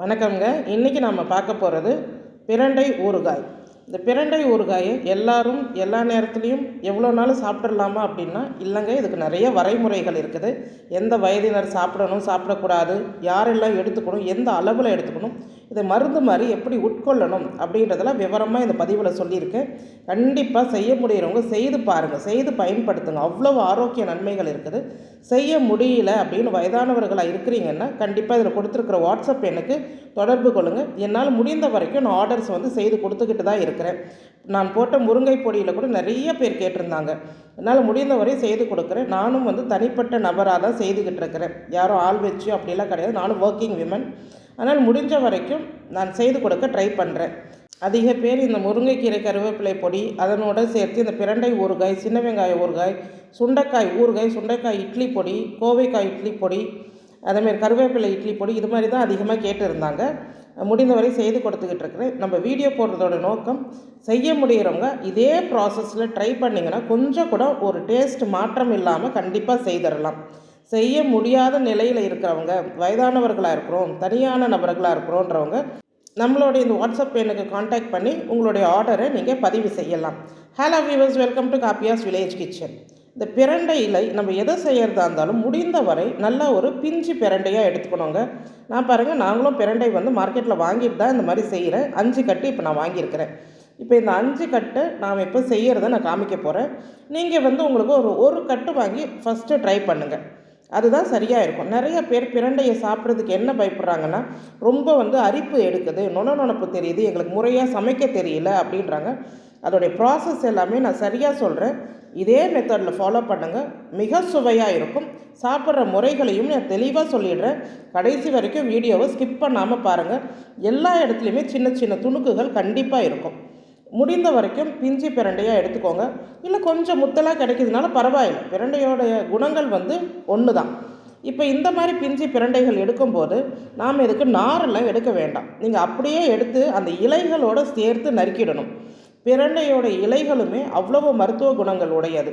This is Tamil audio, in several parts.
வணக்கம்ங்க. இன்றைக்கி நம்ம பார்க்க போகிறது பிரண்டை ஊறுகாய். இந்த பிரண்டை ஊறுகாயை எல்லாரும் எல்லா நேரத்துலையும் எவ்வளோ நாளும் சாப்பிட்றலாமா அப்படின்னா இல்லைங்க இதுக்கு நிறைய வரைமுறைகள் இருக்குது. எந்த வயதினர் சாப்பிடணும் சாப்பிடக்கூடாது யாரெல்லாம் எடுத்துக்கணும் எந்த அளவில் எடுத்துக்கணும் இதை மருந்து மாதிரி எப்படி உட்கொள்ளணும் அப்படின்றதெல்லாம் விவரமாக இந்த பதிவில் சொல்லியிருக்கேன் கண்டிப்பாக செய்ய முடிகிறவங்க செய்து பாருங்கள் செய்து பயன்படுத்துங்க. அவ்வளோ ஆரோக்கிய நன்மைகள் இருக்குது. செய்ய முடியல அப்படின்னு வயதானவர்களாக இருக்கிறீங்கன்னா கண்டிப்பாக இதில் கொடுத்துருக்குற வாட்ஸ்அப் எனக்கு தொடர்பு கொள்ளுங்கள் என்னால் முடிந்த வரைக்கும் நான் ஆர்டர்ஸ் வந்து செய்து கொடுத்துக்கிட்டு தான் இருக்கிறேன். நான் போட்ட முருங்கை பொடியில் கூட நிறைய பேர் கேட்டிருந்தாங்க. என்னால் முடிந்தவரை செய்து கொடுக்குறேன். நானும் வந்து தனிப்பட்ட நபராக தான் செய்துக்கிட்டு இருக்கிறேன். யாரும் ஆள் வச்சு அப்படிலாம் கிடையாது. நானும் ஒர்க்கிங் விமன் ஆனால் முடிஞ்ச வரைக்கும் நான் செய்து கொடுக்க ட்ரை பண்ணுறேன் அதிக பேர் இந்த முருங்கைக்கீரை கருவேப்பிலை பொடி அதனோட சேர்த்து இந்த பிரண்டை ஊறுகாய் சின்ன வெங்காய ஊறுகாய் சுண்டைக்காய் ஊறுகாய் சுண்டைக்காய் இட்லி பொடி கோவைக்காய் இட்லி பொடி அதேமாதிரி கருவேப்பிலை இட்லி பொடி இது மாதிரி தான் அதிகமாக கேட்டிருந்தாங்க. முடிந்தவரை செய்து கொடுத்துக்கிட்டு இருக்கிறேன். நம்ம வீடியோ போடுறதோட நோக்கம் செய்ய முடிகிறவங்க இதே ப்ராசஸில் ட்ரை பண்ணிங்கன்னா கொஞ்சம் கூட ஒரு டேஸ்ட் மாற்றம் இல்லாமல் கண்டிப்பாக செய்திடலாம். செய்ய முடியாத நிலையில் இருக்கிறவங்க வயதானவர்களாக இருக்கிறோம் தனியான நபர்களாக இருக்கிறோன்றவங்க நம்மளுடைய இந்த வாட்ஸ்அப் எனக்கு காண்டாக்ட் பண்ணி உங்களுடைய ஆர்டரை நீங்கள் பதிவு செய்யலாம். Hello viewers welcome to காப்பியாஸ் village kitchen இந்த பிரண்டை இலை நம்ம எதை செய்கிறதா இருந்தாலும் முடிந்த வரை நல்ல ஒரு பிஞ்சு பிரண்டையாக எடுத்துக்கணுங்க. நான் பாருங்கள் நாங்களும் பிரண்டை வந்து மார்க்கெட்டில் வாங்கிட்டு தான் இந்த மாதிரி செய்கிறேன் அஞ்சு கட்டு இப்போ நான் வாங்கியிருக்கிறேன். இப்போ இந்த அஞ்சு கட்டு நாம் இப்போ செய்கிறத நான் காமிக்க போகிறேன் நீங்கள் வந்து உங்களுக்கு ஒரு ஒரு கட்டு வாங்கி ஃபஸ்ட்டு ட்ரை பண்ணுங்கள் அதுதான் சரியாக இருக்கும் நிறைய பேர் பிரண்டையை சாப்பிட்றதுக்கு என்ன பயப்படுறாங்கன்னா ரொம்ப வந்து அரிப்பு எடுக்குது. நுண நுணப்பு தெரியுது. எங்களுக்கு முறையாக சமைக்க தெரியல அப்படின்றாங்க. அதோடைய ப்ராசஸ் எல்லாமே நான் சரியாக சொல்கிறேன் இதே மெத்தடில் ஃபாலோ பண்ணுங்கள் மிக சுவையாக இருக்கும். சாப்பிட்ற முறைகளையும் நான் தெளிவாக சொல்லிடுறேன். கடைசி வரைக்கும் வீடியோவை ஸ்கிப் பண்ணாமல் பாருங்கள் எல்லா இடத்துலையுமே சின்ன சின்ன துணுக்குகள் கண்டிப்பாக இருக்கும். முடிந்த வரைக்கும் பிஞ்சு பிரண்டையாக எடுத்துக்கோங்க. இல்லை கொஞ்சம் முத்தலாக கிடைக்கிறதுனால பரவாயில்லை. பிரண்டையோடைய குணங்கள் வந்து ஒன்று தான் இப்போ இந்த மாதிரி பிஞ்சு பிரண்டைகள் எடுக்கும்போது நாம் இதுக்கு நாரெல்லாம் எடுக்க வேண்டாம். நீங்கள் அப்படியே எடுத்து அந்த இலைகளோடு சேர்த்து நறுக்கிடணும். பிரண்டையோட இலைகளுமே அவ்வளவு மருத்துவ குணங்கள் உடையது.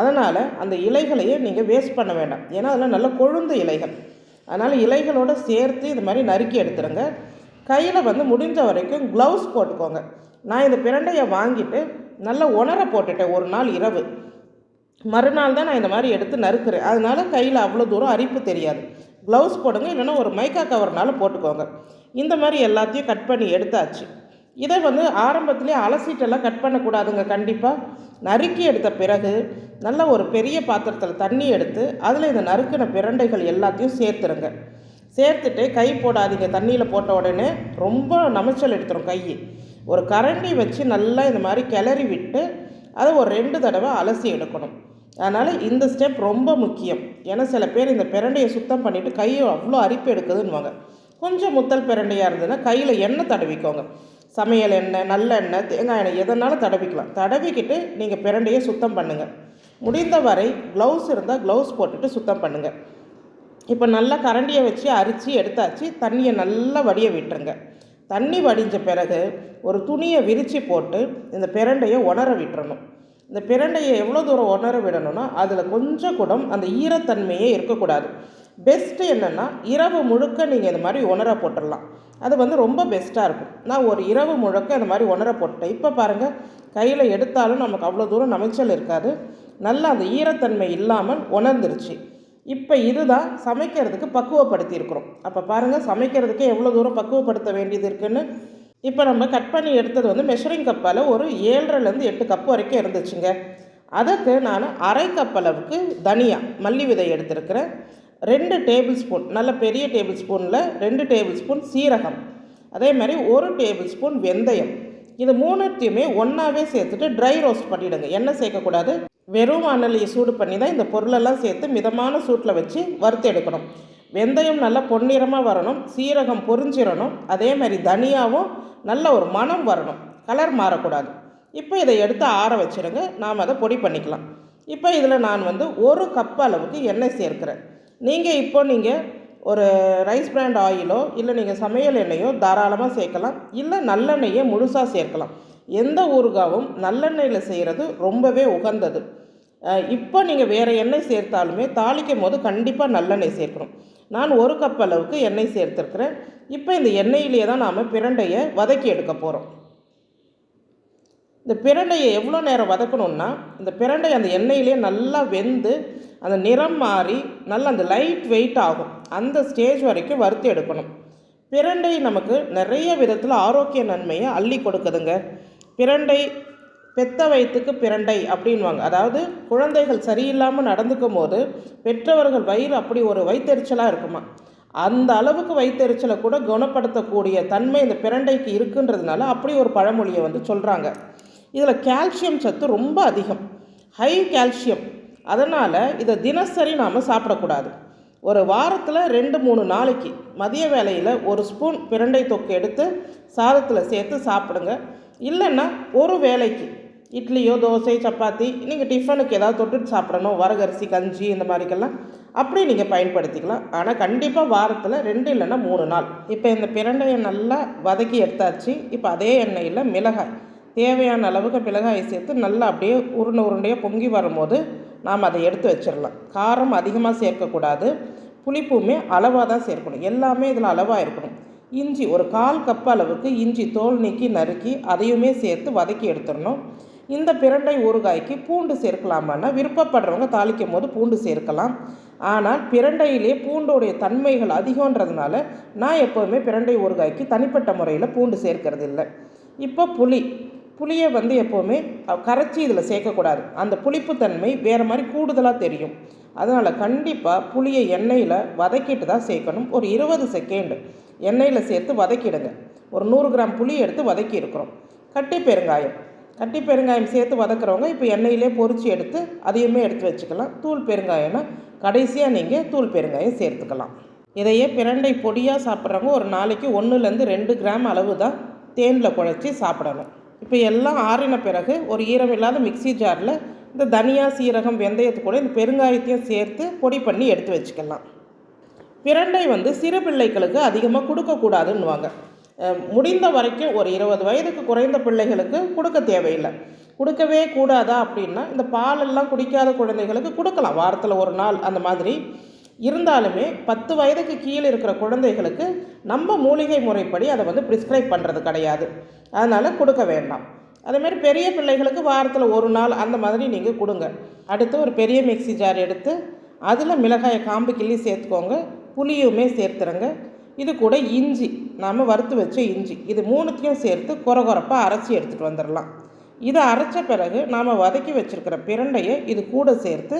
அதனால் அந்த இலைகளையே நீங்கள் வேஸ்ட் பண்ண வேண்டாம். ஏன்னா அதில் நல்ல கொழுந்த இலைகள். அதனால் இலைகளோடு சேர்த்து இது மாதிரி நறுக்கி எடுத்துருங்க கையில் வந்து முடிஞ்ச வரைக்கும் க்ளவுஸ் போட்டுக்கோங்க. நான் இந்த பிரண்டையை வாங்கிட்டு நல்லா உணர போட்டுட்டேன் ஒரு நாள் இரவு. மறுநாள் தான் நான் இந்த மாதிரி எடுத்து நறுக்கிறேன். அதனால் கையில் அவ்வளோ தூரம் அரிப்பு தெரியாது. க்ளவுஸ் போடுங்க இல்லைன்னா ஒரு மைக்கா கவர்னால போட்டுக்கோங்க. இந்த மாதிரி எல்லாத்தையும் கட் பண்ணி எடுத்தாச்சு. இதை வந்து ஆரம்பத்துலேயே அலசிட்டெல்லாம் கட் பண்ணக்கூடாதுங்க கண்டிப்பாக நறுக்கி எடுத்த பிறகு நல்ல ஒரு பெரிய பாத்திரத்தில் தண்ணி எடுத்து அதில் இந்த நறுக்கின பிரண்டைகள் எல்லாத்தையும் சேர்த்துருங்க. சேர்த்துட்டு கை போடாதீங்க தண்ணியில் போட்ட உடனே ரொம்ப நமைச்சல் எடுத்துரும் கை ஒரு கரண்டி வச்சு நல்லா இந்த மாதிரி கிளறி விட்டு அதை ஒரு ரெண்டு தடவை அலசி எடுக்கணும். அதனால் இந்த ஸ்டெப் ரொம்ப முக்கியம். ஏன்னா சில பேர் இந்த பிரண்டையை சுத்தம் பண்ணிவிட்டு கையை அவ்வளோ அரிப்பு எடுக்குதுன்னுவாங்க. கொஞ்சம் முத்தல் பிரண்டையாக இருந்ததுன்னா கையில் எண்ணெய் தடவிக்கோங்க. சமையல் எண்ணெய் நல்லெண்ணெய் தேங்காய் எண்ணெய் எதனாலும் தடவிக்கலாம். தடவிக்கிட்டு நீங்கள் பிரண்டையை சுத்தம் பண்ணுங்கள் முடிந்த வரை க்ளவுஸ் இருந்தால் க்ளவுஸ் போட்டுட்டு சுத்தம் பண்ணுங்கள் இப்போ நல்லா கரண்டியை வச்சு அரித்து எடுத்தாச்சு. தண்ணியை நல்லா வடிய விட்டுருங்க. தண்ணி வடிஞ்ச பிறகு ஒரு துணியை விரித்து போட்டு இந்த பிரண்டையை உணர விட்டுறணும். இந்த பிரண்டையை எவ்வளோ தூரம் உணர விடணும்னா அதில் கொஞ்சம் கூட அந்த ஈரத்தன்மையே இருக்கக்கூடாது. பெஸ்ட்டு என்னென்னா இரவு முழுக்க நீங்கள் இந்த மாதிரி உணர போட்டுடலாம். அது வந்து ரொம்ப பெஸ்ட்டாக இருக்கும். நான் ஒரு இரவு முழுக்க இந்த மாதிரி உணர போட்டேன் இப்போ பாருங்கள் கையில் எடுத்தாலும் நமக்கு அவ்வளோ தூரம் நமைச்சல் இருக்காது. நல்லா அந்த ஈரத்தன்மை இல்லாமல் உணர்ந்துருச்சு. இப்போ இதுதான் சமைக்கிறதுக்கு பக்குவப்படுத்தியிருக்கிறோம். அப்போ பாருங்கள் சமைக்கிறதுக்கு எவ்வளோ தூரம் பக்குவப்படுத்த வேண்டியது இருக்குன்னு. இப்போ நம்ம கட் பண்ணி எடுத்தது வந்து மெஷரிங் கப்பால் ஒரு ஏழரைலேருந்து எட்டு கப் வரைக்கும் இருந்துச்சுங்க. அதுக்கு நான் அரை கப் அளவுக்கு தனியா மல்லி விதை எடுத்திருக்கிறேன். ரெண்டு டேபிள் ஸ்பூன் நல்ல பெரிய டேபிள் ஸ்பூனில் ரெண்டு டேபிள் ஸ்பூன் சீரகம். அதே மாதிரி ஒரு டேபிள் ஸ்பூன் வெந்தயம். இது மூணுத்தையுமே ஒன்றாவே சேர்த்துட்டு ட்ரை ரோஸ்ட் பண்ணிவிடுங்க எண்ணெய் சேர்க்கக்கூடாது. வெறும் வானலையை சூடு பண்ணி தான் இந்த பொருளெல்லாம் சேர்த்து மிதமான சூட்டில் வச்சு வறுத்து எடுக்கணும். வெந்தயம் நல்லா பொன்னிறமாக வரணும் சீரகம் பொறிஞ்சிடணும் அதே மாதிரி தனியாகவும் நல்ல ஒரு மனம் வரணும். கலர் மாறக்கூடாது. இப்போ இதை எடுத்து ஆற வச்சுருங்க. நாம் அதை பொடி பண்ணிக்கலாம். இப்போ இதில் நான் வந்து ஒரு கப் அளவுக்கு எண்ணெய் சேர்க்கிறேன். நீங்கள் இப்போ நீங்கள் ஒரு ரைஸ் பிராண்ட் ஆயிலோ இல்லை நீங்கள் சமையல் எண்ணெயோ தாராளமாக சேர்க்கலாம். இல்லை நல்லெண்ணெயை முழுசாக சேர்க்கலாம். எந்த ஊறுகாவும் நல்லெண்ணெயில் செய்கிறது ரொம்பவே உகந்தது. இப்போ நீங்கள் வேறு எண்ணெய் சேர்த்தாலுமே தாளிக்கும் போது கண்டிப்பாக நல்லெண்ணெய் சேர்க்கணும். நான் ஒரு கப் அளவுக்கு எண்ணெய் சேர்த்துருக்குறேன். இப்போ இந்த எண்ணெயிலேயே தான் நாம் பிரண்டையை வதக்கி எடுக்க போகிறோம் இந்த பிரண்டையை எவ்வளோ நேரம் வதக்கணும்னா இந்த பிரண்டை அந்த எண்ணெயிலே நல்லா வெந்து அந்த நிறம் மாறி நல்லா அந்த லைட் வெயிட் ஆகும். அந்த ஸ்டேஜ் வரைக்கும் வறுத்து எடுக்கணும். பிரண்டை நமக்கு நிறைய விதத்தில் ஆரோக்கிய நன்மையை அள்ளி கொடுக்குதுங்க. பிரண்டை பெத்த வயிற்றுக்கு பிரண்டை அப்படின்வாங்க அதாவது குழந்தைகள் சரியில்லாமல் நடந்துக்கும் போது பெற்றவர்கள் வயிறு அப்படி ஒரு வயிற்றெரிச்சலாக இருக்குமா? அந்த அளவுக்கு வயிற்றெரிச்சலை கூட குணப்படுத்தக்கூடிய தன்மை இந்த பிரண்டைக்கு இருக்குன்றதுனால அப்படி ஒரு பழமொழியை வந்து சொல்கிறாங்க இதில் கால்சியம் சத்து ரொம்ப அதிகம். ஹை கால்சியம் அதனால் இதை தினசரி நாம் சாப்பிடக்கூடாது. ஒரு வாரத்தில் ரெண்டு மூணு நாளைக்கு மதிய வேளையில் ஒரு ஸ்பூன் பிரண்டை தொக்கு எடுத்து சாதத்தில் சேர்த்து சாப்பிடுங்க. இல்லைன்னா ஒரு வேளைக்கு இட்லியோ தோசை சப்பாத்தி நீங்கள் டிஃபனுக்கு ஏதாவது தொட்டு சாப்பிடணும். வரகரிசி கஞ்சி இந்த மாதிரிக்கெல்லாம் அப்படி நீங்கள் பயன்படுத்திக்கலாம். ஆனால் கண்டிப்பாக வாரத்தில் ரெண்டு இல்லைன்னா மூணு நாள். இப்போ இந்த பிரண்டையை நல்லா வதக்கி எடுத்தாச்சு. இப்போ அதே எண்ணெயில் மிளகாய். தேவையான அளவுக்கு மிளகாயை சேர்த்து நல்லா அப்படியே உருண்டை உருண்டையாக பொங்கி வரும்போது நாம் அதை எடுத்து வச்சிடலாம். காரம் அதிகமாக சேர்க்கக்கூடாது. புளிப்புமே அளவாக தான் சேர்க்கணும். எல்லாமே இதில் அளவாக இருக்கணும். இஞ்சி ஒரு கால் கப் அளவுக்கு இஞ்சி தோல் நீக்கி நறுக்கி அதையுமே சேர்த்து வதக்கி எடுத்துடணும். இந்த பிரண்டை ஊறுகாய்க்கு பூண்டு சேர்க்கலாமான்னா விருப்பப்படுறவங்க தாளிக்கும் போது பூண்டு சேர்க்கலாம். ஆனால் பிரண்டையிலே பூண்டோடைய தன்மைகள் அதிகன்றதுனால நான் எப்போவுமே பிரண்டை ஊறுகாய்க்கு தனிப்பட்ட முறையில் பூண்டு சேர்க்கறது இல்லை இப்போ புளி. புளியை வந்து எப்போவுமே கரைச்சி இதில் சேர்க்கக்கூடாது. அந்த புளிப்புத்தன்மை வேறு மாதிரி கூடுதலாக தெரியும். அதனால் கண்டிப்பாக புளியை எண்ணெயில் வதக்கிட்டு தான் சேர்க்கணும். ஒரு இருபது செகண்டு எண்ணெயில் சேர்த்து வதக்கிடுங்க. ஒரு நூறு கிராம் புளி எடுத்து வதக்கி இருக்கிறோம். கட்டி பெருங்காயம். கட்டி பெருங்காயம் சேர்த்து வதக்குறவங்க இப்போ எண்ணெயிலே பொறிச்சு எடுத்து அதையுமே எடுத்து வச்சுக்கலாம். தூள் பெருங்காயம்னா கடைசியாக நீங்கள் தூள் பெருங்காயம் சேர்த்துக்கலாம். இதையே பிரண்டை பொடியாக சாப்பிட்றவங்க ஒரு நாளைக்கு ஒன்றுலேருந்து ரெண்டு கிராம் அளவு தான் தேனில் குழச்சி சாப்பிடணும். இப்போ எல்லாம் ஆறின பிறகு ஒரு ஈரம் இல்லாத மிக்சி ஜாரில் இந்த தனியா சீரகம் வெந்தயத்து கூட இந்த பெருங்காயத்தையும் சேர்த்து பொடி பண்ணி எடுத்து வச்சுக்கலாம். பிரண்டை வந்து சிறு பிள்ளைகளுக்கு அதிகமாக கொடுக்கக்கூடாதுன்னுவாங்க முடிந்த வரைக்கும் ஒரு இருபது வயதுக்கு குறைந்த பிள்ளைகளுக்கு கொடுக்க தேவையில்லை. கொடுக்கவே கூடாதா அப்படின்னா இந்த பாலெல்லாம் குடிக்காத குழந்தைகளுக்கு கொடுக்கலாம். வாரத்தில் ஒரு நாள் அந்த மாதிரி. இருந்தாலுமே பத்து வயதுக்கு கீழே இருக்கிற குழந்தைகளுக்கு நம்ம மூலிகை முறைப்படி அதை வந்து ப்ரிஸ்கிரைப் பண்ணுறது கிடையாது. அதனால் கொடுக்க வேண்டாம். அதேமாதிரி பெரிய பிள்ளைகளுக்கு வாரத்தில் ஒரு நாள் அந்த மாதிரி நீங்கள் கொடுங்க. அடுத்து ஒரு பெரிய மிக்சி ஜார் எடுத்து அதில் மிளகாயை காம்பு கிள்ளி சேர்த்துக்கோங்க. புளியுமே சேர்த்துறங்க. இது கூட இஞ்சி. நாம் வறுத்து வச்ச இஞ்சி. இது மூணுத்தையும் சேர்த்து குறகுறப்பாக அரைச்சி எடுத்துகிட்டு வந்துடலாம் இதை அரைச்ச பிறகு நாம் வதக்கி வச்சுருக்கிற பிரண்டையை இது கூட சேர்த்து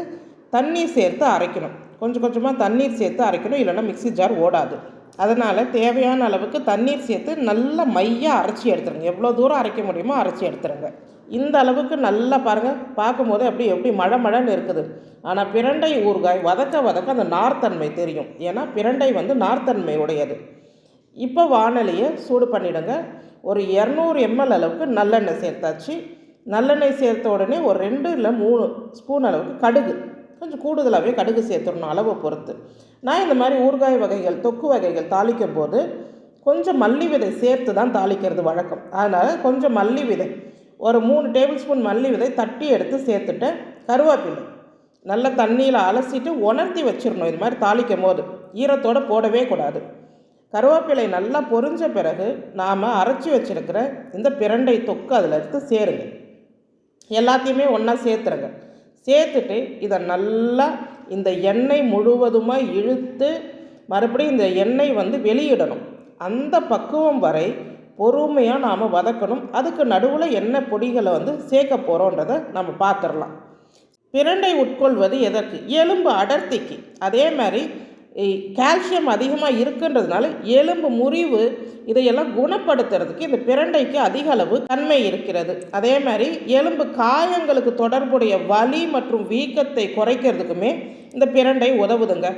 தண்ணீர் சேர்த்து அரைக்கணும். கொஞ்சம் கொஞ்சமாக தண்ணீர் சேர்த்து அரைக்கணும். இல்லைன்னா மிக்சி ஜார் ஓடாது. அதனால் தேவையான அளவுக்கு தண்ணீர் சேர்த்து நல்லா மையாக அரைச்சி எடுத்துருங்க. எவ்வளோ தூரம் அரைக்க முடியுமோ அரைச்சி எடுத்துருங்க. இந்த அளவுக்கு நல்லா பாருங்கள் பார்க்கும்போது அப்படி எப்படி மழை மழைன்னு இருக்குது. ஆனால் பிரண்டை ஊறுகாய் வதக்க வதக்க அந்த நார்த்தன்மை தெரியும். ஏன்னா பிரண்டை வந்து நார்த்தன்மை உடையது இப்போ வானலியை சூடு பண்ணிவிடுங்க ஒரு இரநூறு எம்எல் அளவுக்கு நல்லெண்ணெய் சேர்த்தாச்சு. நல்லெண்ணெய் சேர்த்த உடனே ஒரு ரெண்டு இல்லை மூணு ஸ்பூன் அளவுக்கு கடுகு. கொஞ்சம் கூடுதலாகவே கடுகு சேர்த்துடணும் அளவை பொறுத்து. நான் இந்த மாதிரி ஊறுகாய் வகைகள் தொக்கு வகைகள் தாளிக்கும் போது கொஞ்சம் மல்லி விதை சேர்த்து தான் தாளிக்கிறது வழக்கம். அதனால் கொஞ்சம் மல்லி விதை ஒரு மூணு டேபிள் ஸ்பூன் மல்லி விதை தட்டி எடுத்து சேர்த்துட்டு கருவேப்பிலை நல்ல தண்ணியில் அலசிட்டு உணர்த்தி வச்சிடணும் இது மாதிரி தாளிக்கும் போது ஈரத்தோடு போடவே கூடாது. கருவேப்பிலை நல்லா பொரிஞ்ச பிறகு நாம் அரைச்சி வச்சுருக்கிற இந்த பிரண்டை தொக்கு அதில் எடுத்து சேருங்க. எல்லாத்தையுமே ஒன்றா சேர்த்துருங்க. சேர்த்துட்டு இதை நல்லா இந்த எண்ணெய் முழுவதுமாக இழுத்து மறுபடியும் இந்த எண்ணெய் வந்து வெளியிடணும். அந்த பக்குவம் வரை பொறுமையாக நாம் வதக்கணும். அதுக்கு நடுவில் என்ன பொடிகளை வந்து சேர்க்க போகிறோன்றதை நம்ம பார்த்துடலாம். பிரண்டை உட்கொள்வது எதற்கு? எலும்பு அடர்த்திக்கு. அதே மாதிரி கால்சியம் அதிகமாக இருக்குன்றதுனால எலும்பு முறிவு இதையெல்லாம் குணப்படுத்துறதுக்கு இந்த பிரண்டைக்கு அதிக அளவு தன்மை இருக்கிறது. அதே மாதிரி எலும்பு காயங்களுக்கு தொடர்புடைய வலி மற்றும் வீக்கத்தை குறைக்கிறதுக்குமே இந்த பிரண்டை உதவுதுங்க.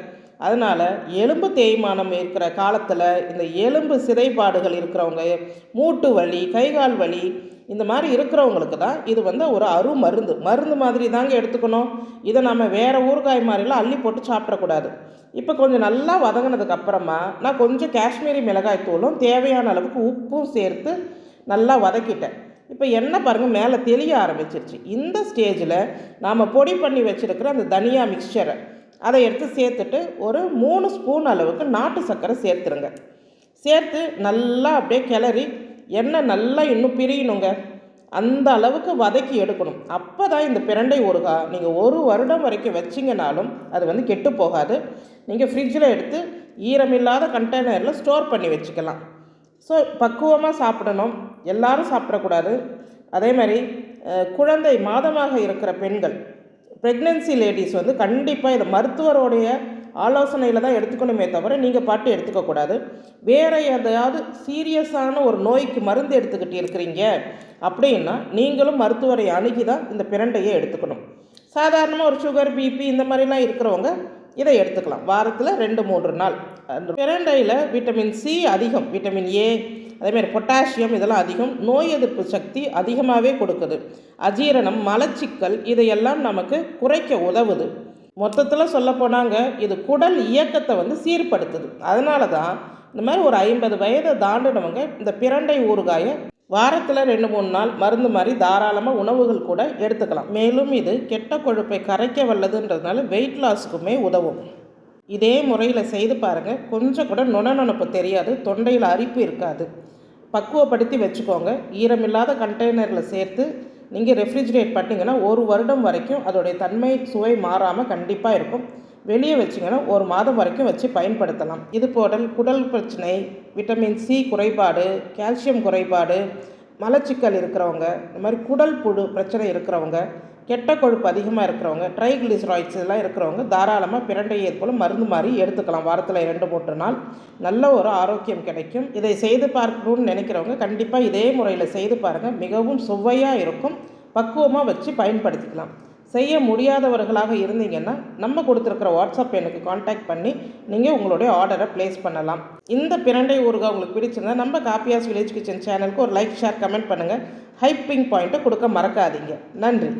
அதனால் எலும்பு தேய்மானம் இருக்கிற காலத்தில் இந்த எலும்பு சிதைப்பாடுகள் இருக்கிறவங்க மூட்டு வலி கைகால் வலி இந்த மாதிரி இருக்கிறவங்களுக்கு தான் இது வந்து ஒரு அரு மருந்து மருந்து மாதிரி தாங்க எடுத்துக்கணும். இதை நம்ம வேறு ஊறுகாய் மாதிரிலாம் அள்ளி போட்டு சாப்பிடக்கூடாது. இப்போ கொஞ்சம் நல்லா வதங்கினதுக்கு அப்புறமா நான் கொஞ்சம் காஷ்மீரி மிளகாய் தூளும் தேவையான அளவுக்கு உப்பும் சேர்த்து நல்லா வதக்கிட்டேன். இப்போ என்ன பாருங்கள் மேலே தெளிய ஆரம்பிச்சிருச்சு. இந்த ஸ்டேஜில் நாம் பொடி பண்ணி வச்சுருக்கிற அந்த தனியா மிக்சரை அதை எடுத்து சேர்த்துட்டு ஒரு மூணு ஸ்பூன் அளவுக்கு நாட்டு சர்க்கரை சேர்த்துருங்க. சேர்த்து நல்லா அப்படியே கிளறி எண்ணெய் நல்லா இன்னும் பிரியணுங்க. அந்த அளவுக்கு வதக்கி எடுக்கணும். அப்போ தான் இந்த பிரண்டை ஊறுகாய் நீங்கள் ஒரு வருடம் வரைக்கும் வச்சிங்கனாலும் அது வந்து கெட்டு போகாது. நீங்கள் ஃப்ரிட்ஜில் எடுத்து ஈரமில்லாத கண்டெய்னரில் ஸ்டோர் பண்ணி வச்சுக்கலாம். ஸோ பக்குவமாக சாப்பிடணும். எல்லாரும் சாப்பிடக்கூடாது. அதே மாதிரி குழந்தை மாதமாக இருக்கிற பெண்கள் ப்ரெக்னென்சி லேடிஸ் வந்து கண்டிப்பாக இதை மருத்துவருடைய ஆலோசனையில் தான் எடுத்துக்கணுமே தவிர நீங்கள் பாட்டு எடுத்துக்கக்கூடாது வேறு எதையாவது சீரியஸான ஒரு நோய்க்கு மருந்து எடுத்துக்கிட்டு இருக்கிறீங்க அப்படின்னா நீங்களும் மருத்துவரை அணுகி தான் இந்த பிரண்டையை எடுத்துக்கணும். சாதாரணமாக ஒரு சுகர் பிபி இந்த மாதிரிலாம் இருக்கிறவங்க இதை எடுத்துக்கலாம். வாரத்தில் ரெண்டு மூன்று நாள். அந்த பிரண்டையில் விட்டமின் சி அதிகம் விட்டமின் ஏ அதேமாதிரி பொட்டாசியம் இதெல்லாம் அதிகம் நோய் எதிர்ப்பு சக்தி அதிகமாகவே கொடுக்குது. அஜீரணம் மலச்சிக்கல் இதையெல்லாம் நமக்கு குறைக்க உதவுது. மொத்தத்தில் சொல்ல போனாங்க இது குடல் இயக்கத்தை வந்து சீர்படுத்துது. அதனால தான் இந்த மாதிரி ஒரு ஐம்பது வயதை தாண்டினவங்க இந்த பிரண்டை ஊறுகாயை வாரத்தில் ரெண்டு மூணு நாள் மருந்து மாதிரி தாராளமாக உணவுகள் கூட எடுத்துக்கலாம். மேலும் இது கெட்ட கொழுப்பை கரைக்க வல்லதுன்றதுனால வெயிட் லாஸுக்குமே உதவும். இதே முறையில் செய்து பாருங்கள் கொஞ்சம் கூட நுணநுணப்பு தெரியாது தொண்டையில் அரிப்பு இருக்காது. பக்குவப்படுத்தி வச்சுக்கோங்க. ஈரமில்லாத கண்டெய்னரில் சேர்த்து நீங்கள் ரெஃப்ரிஜிரேட் பண்ணிங்கன்னா ஒரு வருடம் வரைக்கும் அதோடைய தன்மை சுவை மாறாமல் கண்டிப்பாக இருக்கும். வெளியே வச்சிங்கன்னா ஒரு மாதம் வரைக்கும் வச்சு பயன்படுத்தலாம். இது போடல் குடல் பிரச்சனை விட்டமின் சி குறைபாடு கால்சியம் குறைபாடு மலச்சிக்கல் இருக்கிறவங்க இந்த மாதிரி குடல் புழு பிரச்சனை இருக்கிறவங்க கெட்ட கொழுப்பு அதிகமாக இருக்கிறவங்க ட்ரைகிளிசராய்ட்ஸ் இதெல்லாம் இருக்கிறவங்க தாராளமாக பிரண்டையை போல் மருந்து மாதிரி எடுத்துக்கலாம். வாரத்தில் ரெண்டு மூன்று நாள் நல்ல ஒரு ஆரோக்கியம் கிடைக்கும். இதை செய்து பார்க்கணும்னு நினைக்கிறவங்க கண்டிப்பாக இதே முறையில் செய்து பாருங்கள் மிகவும் சுவையாக இருக்கும். பக்குவமாக வச்சு பயன்படுத்திக்கலாம். செய்ய முடியாதவர்களாக இருந்தீங்கன்னா நம்ம கொடுத்துருக்குற வாட்ஸ்அப் எனக்கு காண்டாக்ட் பண்ணி நீங்கள் உங்களுடைய ஆர்டரை ப்ளேஸ் பண்ணலாம். இந்த பிரண்டை ஊருகா உங்களுக்கு பிடிச்சிருந்தா நம்ம காப்பியாஸ் வில்லேஜ் கிச்சன் சேனலுக்கு ஒரு லைக் ஷேர் கமெண்ட் பண்ணுங்கள் ஹைப்பிங் பாயிண்ட்டை கொடுக்க மறக்காதீங்க. நன்றி.